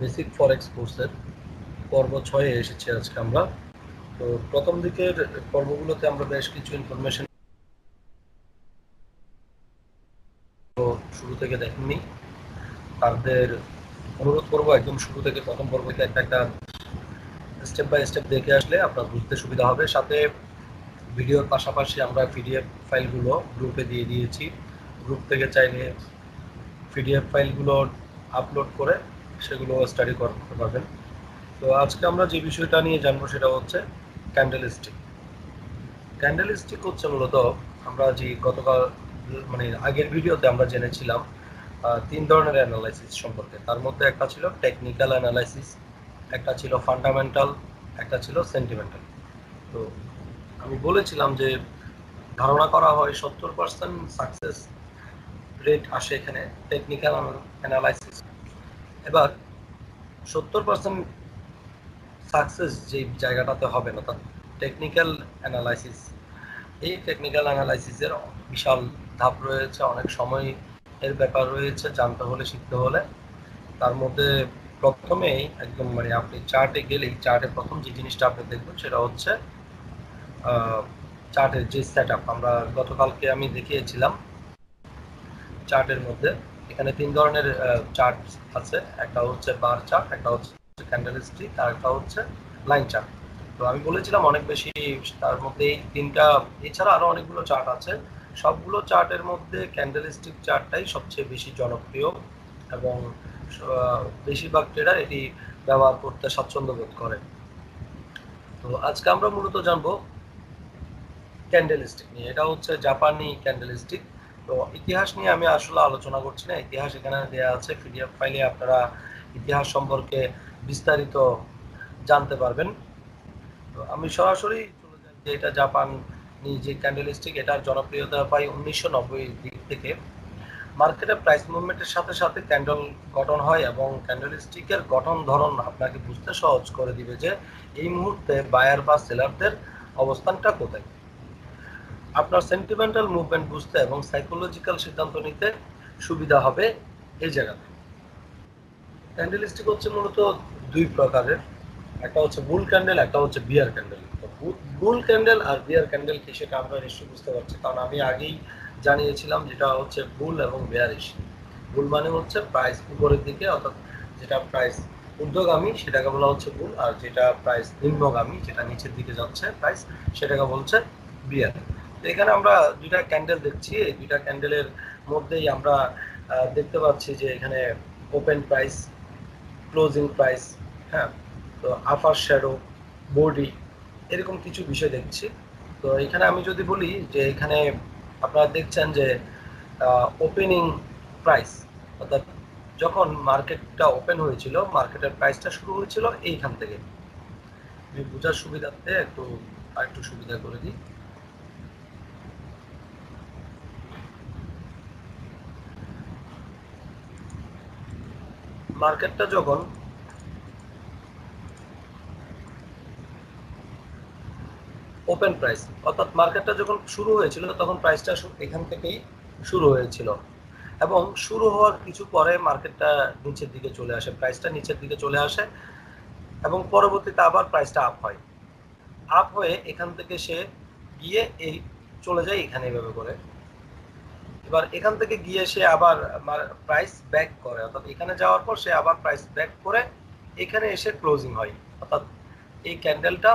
Basic ফরেক্স কোর্সের পর্ব ছয়ে এসেছি আজকে আমরা। তো প্রথম দিকের পর্বগুলোতে আমরা বেশ কিছু ইনফরমেশন শুরু থেকে দেখেননি তাদের অনুরোধ করব একদম শুরু থেকে প্রথম পর্ব থেকে একটা একটা স্টেপ বাই স্টেপ দেখে আসলে আপনার বুঝতে সুবিধা হবে। সাথে ভিডিওর পাশাপাশি আমরা পিডিএফ ফাইলগুলো গ্রুপে দিয়ে দিয়েছি। গ্রুপ থেকে চাইলে পিডিএফ ফাইলগুলো আপলোড করে সেগুলো স্টাডি করতে পারবেন তো আজকে আমরা যে বিষয়টা নিয়ে জানব সেটা হচ্ছে ক্যান্ডেল স্টিক ক্যান্ডেল স্টিক হচ্ছে মূলত আমরা যে গতকাল মানে আগের ভিডিওতে আমরা জেনেছিলাম তিন ধরনের অ্যানালাইসিস সম্পর্কে। তার মধ্যে একটা ছিল টেকনিক্যাল অ্যানালাইসিস একটা ছিল ফান্ডামেন্টাল একটা ছিল সেন্টিমেন্টাল তো আমি বলেছিলাম যে ধারণা করা হয় সত্তর পার্সেন্ট সাকসেস রেট আসে এখানে টেকনিক্যাল অ্যানালাইসিস এবার সত্তর পার্সেন্ট সাকসেস যে জায়গাটাতে হবে না, তার টেকনিক্যাল অ্যানালাইসিস এই টেকনিক্যাল অ্যানালাইসিসের বিশাল ধাপ রয়েছে, অনেক সময় এর ব্যাপার রয়েছে, জানতে হলে, শিখতে হলে। তার মধ্যে প্রথমেই একদম মানে আপনি চার্টে গেলেই চার্টে প্রথম যে জিনিসটা আপনি দেখবেন সেটা হচ্ছে চার্টের যে সেট আমরা গতকালকে আমি দেখিয়েছিলাম চার্টের মধ্যে এখানে তিন ধরনের চার্ট আছে। একটা হচ্ছে বার চার্ট একটা হচ্ছে ক্যান্ডেল স্টিক আর একটা হচ্ছে লাইন চার্ট তো আমি বলেছিলাম অনেক বেশি, তার মধ্যে এই তিনটা, এছাড়া আরও অনেকগুলো চার্ট আছে। সবগুলো চার্টের মধ্যে ক্যান্ডেল স্টিক চার্টটাই সবচেয়ে বেশি জনপ্রিয় এবং বেশিরভাগ ট্রেডার এটি ব্যবহার করতে স্বাচ্ছন্দ্য বোধ করে তো আজকে আমরা মূলত জানব ক্যান্ডেল স্টিক নিয়ে। এটা হচ্ছে জাপানি ক্যান্ডেল স্টিক তো ইতিহাস নিয়ে আমি আসলে আলোচনা করছি না। ইতিহাস এখানে দেওয়া আছে পিডিএফ ফাইলে আপনারা ইতিহাস সম্পর্কে বিস্তারিত জানতে পারবেন। তো আমি সরাসরি চলে যাই যে এটা জাপান যে ক্যান্ডেল স্টিক এটার জনপ্রিয়তা পাই উনিশশো নব্বই দিক থেকে। মার্কেটে প্রাইস মুভমেন্টের সাথে সাথে ক্যান্ডেল গঠন হয় এবং ক্যান্ডেল স্টিকের গঠন ধরন আপনাকে বুঝতে সহজ করে দিবে যে এই মুহূর্তে বায়ার বা সেলারদের অবস্থানটা কোথায়। আপনার সেন্টিমেন্টাল মুভমেন্ট বুঝতে এবং সাইকোলজিক্যাল সিদ্ধান্ত নিতে সুবিধা হবে এই জায়গাতে। ক্যান্ডেল স্টিক হচ্ছে মূলত দুই প্রকারের। একটা হচ্ছে বুল ক্যান্ডেল একটা হচ্ছে বিয়ার ক্যান্ডেল বুল ক্যান্ডেল আর বিয়ার ক্যান্ডেল কি সেটা আমরা নিশ্চয়ই বুঝতে পারছি। কারণ আমি আগেই জানিয়েছিলাম যেটা হচ্ছে বুল এবং বেয়ারিশ বুল মানে হচ্ছে প্রাইস উপরের দিকে, অর্থাৎ যেটা প্রাইস ঊর্ধ্বগামী, সেটাকে বলা হচ্ছে বুল আর যেটা প্রাইস নিম্নগামী, যেটা নিচের দিকে যাচ্ছে প্রাইস সেটাকে বলছে বিয়ার এখানে আমরা দুইটা ক্যান্ডেল দেখছি। দুইটা ক্যান্ডেলের মধ্যেই আমরা দেখতে পাচ্ছি যে এখানে ওপেন প্রাইস ক্লোজিং প্রাইস হ্যাঁ? তো আফার শ্যাডো বডি এরকম কিছু বিষয় দেখছি। তো এখানে আমি যদি বলি যে এখানে আপনারা দেখছেন যে ওপেনিং প্রাইস অর্থাৎ যখন মার্কেটটা ওপেন হয়েছিল, মার্কেটের প্রাইসটা শুরু হয়েছিল এইখান থেকে। আমি বোঝার সুবিধার্থে একটু আর একটু সুবিধা করে দিই। মার্কেটটা যখন ওপেন প্রাইস অর্থাৎ মার্কেটটা যখন শুরু হয়েছিল, তখন প্রাইসটা এখান থেকেই শুরু হয়েছিল। এবং শুরু হওয়ার কিছু পরে মার্কেটটা নিচের দিকে চলে আসে প্রাইসটা নিচের দিকে চলে আসে এবং পরবর্তীতে আবার প্রাইসটা আপ হয়। আপ হয়ে এখান থেকে সে গিয়ে এই চলে যায় এখানে এভাবে করে। এবার এখান থেকে গিয়ে সে আবার প্রাইস ব্যাক করে। অর্থাৎ এখানে যাওয়ার পর সে আবার প্রাইস ব্যাক করে, এখানে এসে ক্লোজিং হয়। অর্থাৎ এই ক্যান্ডেলটা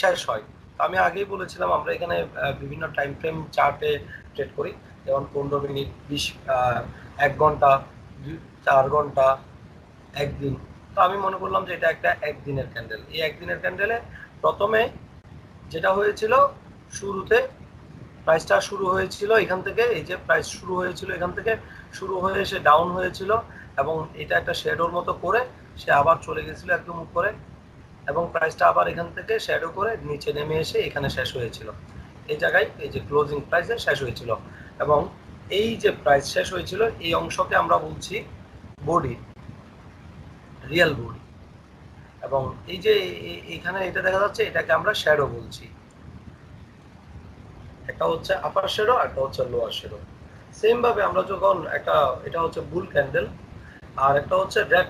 শেষ হয়। আমি আগেই বলেছিলাম, আমরা এখানে বিভিন্ন টাইম ফ্রেম চার্টে ট্রেড করি। যেমন পনেরো মিনিট, বিশ এক ঘণ্টা চার ঘণ্টা, একদিন। তো আমি মনে করলাম যে এটা একটা একদিনের ক্যান্ডেল এই একদিনের ক্যান্ডেলে প্রথমে যেটা হয়েছিল, শুরুতে প্রাইসটা শুরু হয়েছিল এখান থেকে, এই যে প্রাইস শুরু হয়েছিল এখান থেকে, শুরু হয়ে সে ডাউন হয়েছিল এবং এটা একটা শেডোর মতো করে সে আবার চলে গেছিল একদম উপরে এবং প্রাইসটা আবার এখান থেকে শ্যাডো করে নিচে নেমে এসে এখানে শেষ হয়েছিল। এই জায়গায় এই যে ক্লোজিং প্রাইসে শেষ হয়েছিল এবং এই যে প্রাইস শেষ হয়েছিল, এই অংশকে আমরা বলছি বডি রিয়েল বডি এবং এই যে এখানে এটা দেখা যাচ্ছে এটাকে আমরা শ্যাডো বলছি। একটা হচ্ছে আপার শ্যাডো একটা হচ্ছে লোয়ার শ্যাডো সেম ভাবে আমরা যখন একটা, এটা হচ্ছে বুল ক্যান্ডেল আর একটা হচ্ছে রেড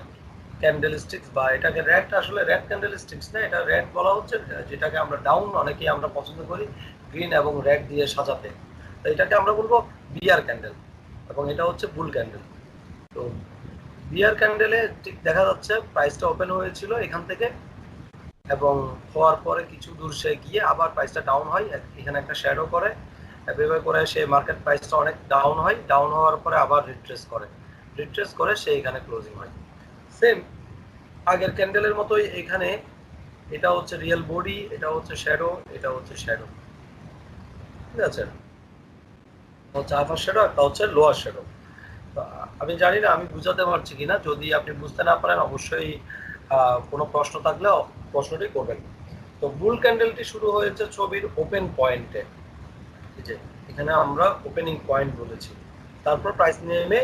ক্যান্ডেল স্টিক্স বা এটাকে র্যাড আসলে র্যাড ক্যান্ডেল স্টিক্স না, এটা র্যাড বলা হচ্ছে, যেটাকে আমরা ডাউন অনেকেই আমরা পছন্দ করি গ্রিন এবং রেড দিয়ে সাজাতে। তো এটাকে আমরা বলব বিয়ার ক্যান্ডেল এবং এটা হচ্ছে বুল ক্যান্ডেল তো বিয়ার ক্যান্ডেলে ঠিক দেখা যাচ্ছে প্রাইসটা ওপেন হয়েছিল এখান থেকে এবং হওয়ার পরে কিছু দূর সে গিয়ে আবার প্রাইসটা ডাউন হয়। এখানে একটা শ্যাডো করে। এভাবে করে সে মার্কেট প্রাইসটা অনেক ডাউন হয়। ডাউন হওয়ার পরে আবার রিট্রেস করে। রিট্রেস করে সে এখানে ক্লোজিং হয়। সেম আগের ক্যান্ডেলের মতোই এখানে এটা হচ্ছে রিয়েল বডি এটা হচ্ছে শ্যাডো এটা হচ্ছে শ্যাডো ঠিক আছে? হচ্ছে আপার শ্যাডো একটা হচ্ছে লোয়ার শ্যাডো আমি জানি না, আমি বুঝাতে পারছি কিনা। যদি আপনি বুঝতে না পারেন, অবশ্যই কোনো প্রশ্ন থাকলে প্রশ্নটি করবেন। তো বুল ক্যান্ডেলটি শুরু হয়েছে ছবির ওপেন পয়েন্টে ঠিক আছে এখানে আমরা ওপেনিং পয়েন্ট বলেছি। তারপর প্রাইস নেমে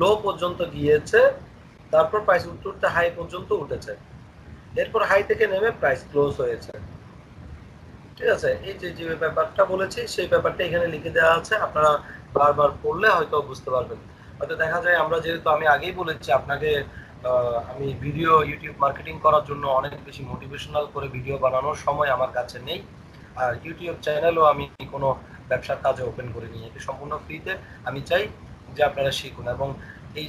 লো পর্যন্ত গিয়েছে, তারপর প্রাইস উঠতে উঠতে হাই পর্যন্ত উঠেছে। এরপর হাই থেকে নেমে প্রাইস ক্লোজ হয়েছে। ঠিক আছে? এই যে যে ব্যাপারটা বলেছি, সেই ব্যাপারটা এখানে লিখে দেওয়া আছে। আপনারা বারবার পড়লে হয়তো বুঝতে পারবেন। হয়তো দেখা যায় আমরা যেহেতু আমি আগেই বলেছি আপনাকে আমি ভিডিও ইউটিউব মার্কেটিং করার জন্য অনেক বেশি মোটিভেশনাল করে ভিডিও বানানোর সময় আমার কাছে নেই। আর ইউটিউব চ্যানেলও আমি কোনো ব্যবসার কাজে ওপেন করিনি। এটি সম্পূর্ণ ফ্রিতে আমি চাই যে আপনারা শিখুন এবং এই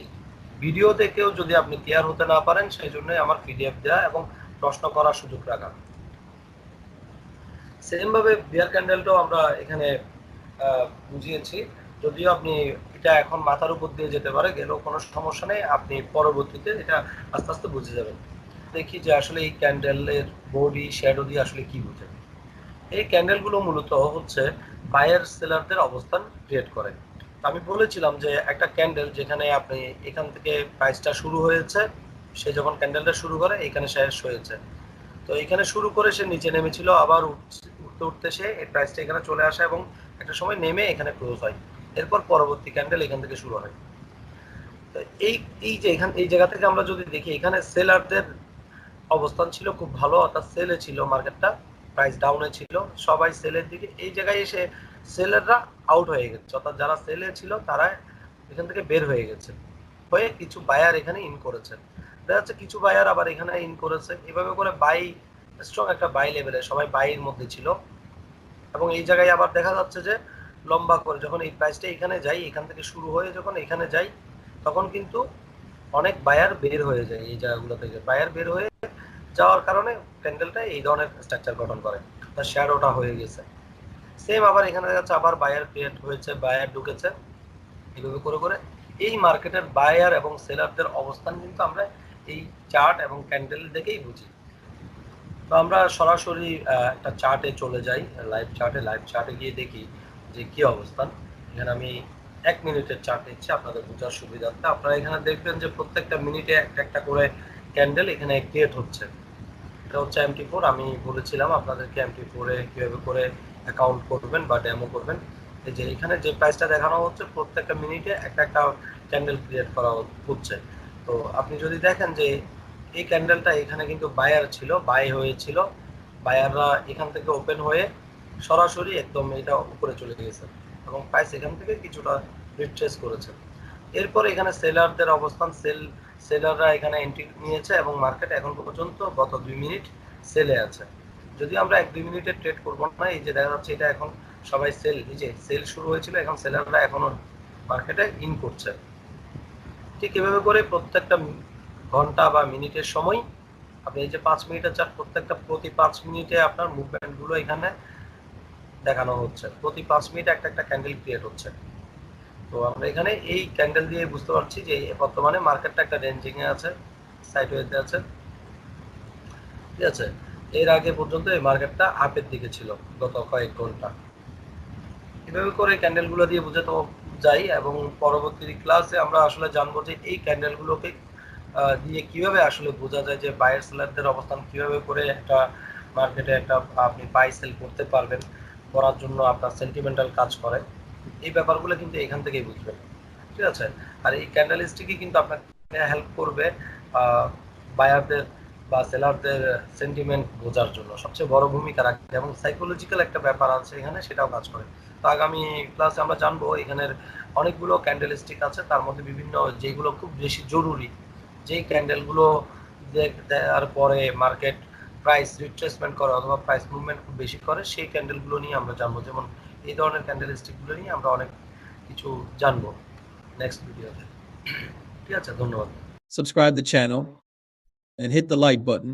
ভিডিও দেখেও যদি আপনি ক্লিয়ার হতে না পারেন, সেই জন্যই আমার পিডিএফ দেওয়া এবং প্রশ্ন করার সুযোগ রাখা। সেম ভাবে বিয়ার ক্যান্ডেলটাও আমরা এখানে বুঝিয়েছি। যদিও আপনি এটা এখন মাথার উপর দিয়ে যেতে পারে, গেলেও কোনো সমস্যা নেই, আপনি পরবর্তীতে এটা আস্তে আস্তে বুঝে যাবেন। দেখি যে আসলে এই ক্যান্ডেলের বডি, শ্যাডো দিয়ে আসলে কি বুঝে এই ক্যান্ডেলগুলো মূলত হচ্ছে বায়ার সেলারদের অবস্থান ক্রিয়েট করে। আমি বলেছিলাম যে একটা ক্যান্ডেল যেখানে আপনি এখান থেকে প্রাইসটা শুরু হয়েছে, সে যখন ক্যান্ডেলটা শুরু করে, এখানে শেষ হয়েছে। তো এখানে শুরু করে সে নিচে নেমেছিল, আবার উঠতে উঠতে সে এই প্রাইসটা এখানে চলে আসে এবং একটা সময় নেমে এখানে ক্লোজ হয়। এরপর পরবর্তী ক্যান্ডেল এখান থেকে শুরু হয়। তো এই এই যে এখান, এই জায়গা থেকে আমরা যদি দেখি, এখানে সেলারদের অবস্থান ছিল খুব ভালো, অর্থাৎ সেলে ছিল মার্কেটটা প্রাইস ডাউনে ছিল। সবাই সেলের দিকে, এই জায়গায় এসে সেলাররা আউট হয়ে গেছে, অর্থাৎ যারা সেলে ছিল তারা এখান থেকে বের হয়ে গেছে, হয়ে কিছু বায়ার এখানে ইন করেছে। দেখা যাচ্ছে কিছু বায়ার আবার এখানে ইন করেছে, এভাবে করে বাই স্ট্রং একটা বাই লেভেলে সবাই বাইয়ের মধ্যে ছিল। এবং এই জায়গায় আবার দেখা যাচ্ছে যে লম্বা করে যখন এই প্রাইসটা এখানে যাই, এখান থেকে শুরু হয়ে যখন এখানে যাই, তখন কিন্তু অনেক বায়ার বের হয়ে যায় এই জায়গাগুলো থেকে। বায়ার বের হয়ে যাওয়ার কারণে ক্যান্ডেলটা এই ধরনের স্ট্রাকচার গঠন করে। তার শ্যাডোটা হয়ে গেছে। সেম আবার এখানে দেখা আবার বায়ার ক্রিয়েট হয়েছে বায়ার ঢুকেছে। এইভাবে করে করে এই মার্কেটের বায়ার এবং সেলারদের অবস্থান কিন্তু আমরা এই চার্ট এবং ক্যান্ডেল দেখেই বুঝি। তো আমরা সরাসরি একটা চার্টে চলে যাই লাইভ চার্টে লাইভ চার্টে গিয়ে দেখি যে কি অবস্থান এখানে আমি এক মিনিটের চার্ট নিচ্ছি, আপনাদের বোঝার সুবিধার্থে। আপনারা এখানে দেখবেন যে প্রত্যেকটা মিনিটে একটা একটা করে ক্যান্ডেল এখানে ক্রিয়েট হচ্ছে। এটা হচ্ছে এমটি ফোর আমি বলেছিলাম আপনাদেরকে এমটি ফোরে কীভাবে করে অ্যাকাউন্ট করবেন বা ডেমো করবেন। এই যে এখানে যে প্রাইসটা দেখানো হচ্ছে, প্রত্যেকটা মিনিটে একটা একটা ক্যান্ডেল ক্রিয়েট করা হচ্ছে। তো আপনি যদি দেখেন যে এই ক্যান্ডেলটা এখানে কিন্তু বায়ার ছিল বাই হয়েছিল। বায়াররা এখান থেকে ওপেন হয়ে সরাসরি একদম এটা উপরে চলে গেছে এবং প্রাইস এখান থেকে কিছুটা রিট্রেস করেছে। এরপর এখানে সেলারদের অবস্থান সেল সেলাররা এখানে এন্ট্রি নিয়েছে এবং মার্কেট এখন পর্যন্ত গত দুই মিনিট সেলে আছে। যদি আমরা এক দুই মিনিটে ট্রেড করব না, এই যে দেখা যাচ্ছে এটা এখন সবাই সেল এই যে সেল শুরু হয়েছিল, এখন সেলাররা এখনও মার্কেটে ইন করছে। ঠিক এভাবে করে প্রত্যেকটা ঘণ্টা বা মিনিটের সময় আপনি এই যে পাঁচ মিনিটের চার প্রত্যেকটা প্রতি পাঁচ মিনিটে আপনার মুভমেন্টগুলো এখানে দেখানো হচ্ছে। প্রতি পাঁচ মিনিটে একটা একটা ক্যান্ডেল ক্রিয়েট হচ্ছে। তো আমরা এখানে এই ক্যান্ডেল দিয়ে বুঝতে পারছি যে বর্তমানে মার্কেটটা একটা রেঞ্জিং এ আছে সাইডওয়েতে আছে। ঠিক আছে? এর আগে পর্যন্ত এই মার্কেটটা আপের দিকে ছিল গত কয়েক ঘণ্টা। এভাবে করে ক্যান্ডেলগুলো দিয়ে বুঝাতে যাই এবং পরবর্তী ক্লাসে আমরা আসলে জানব যে এই ক্যান্ডেলগুলোকে দিয়ে কীভাবে আসলে বোঝা যায় যে বায়ার সেলারদের অবস্থান কীভাবে করে একটা মার্কেটে একটা আপনি বাই সেল করতে পারবেন। করার জন্য আপনার সেন্টিমেন্টাল কাজ করে, এই ব্যাপারগুলো কিন্তু এখান থেকেই বুঝবেন। ঠিক আছে? আর এই ক্যান্ডেলিস্টিকই কিন্তু আপনাকে হেল্প করবে বায়ারদের বা সেলারদের সেন্টিমেন্ট বোঝার জন্য। সবচেয়ে বড় ভূমিকা রাখে এবং সাইকোলজিক্যাল একটা ব্যাপার আছে এখানে, সেটাও কাজ করে। তো আগামী ক্লাসে আমরা জানব এখানের অনেকগুলো ক্যান্ডেলিস্টিক আছে, তার মধ্যে বিভিন্ন যেগুলো খুব বেশি জরুরি। যেই ক্যান্ডেলগুলো দেওয়ার পরে মার্কেট প্রাইস রিট্রেসমেন্ট করে অথবা প্রাইস মুভমেন্ট খুব বেশি করে, সেই ক্যান্ডেলগুলো নিয়ে আমরা জানব। যেমন এই ধরনের ক্যান্ডেল স্টিকগুলো নিয়ে আমরা অনেক কিছু জানব নেক্সট ভিডিওতে ঠিক আছে, ধন্যবাদ। Subscribe the channel and hit the like button.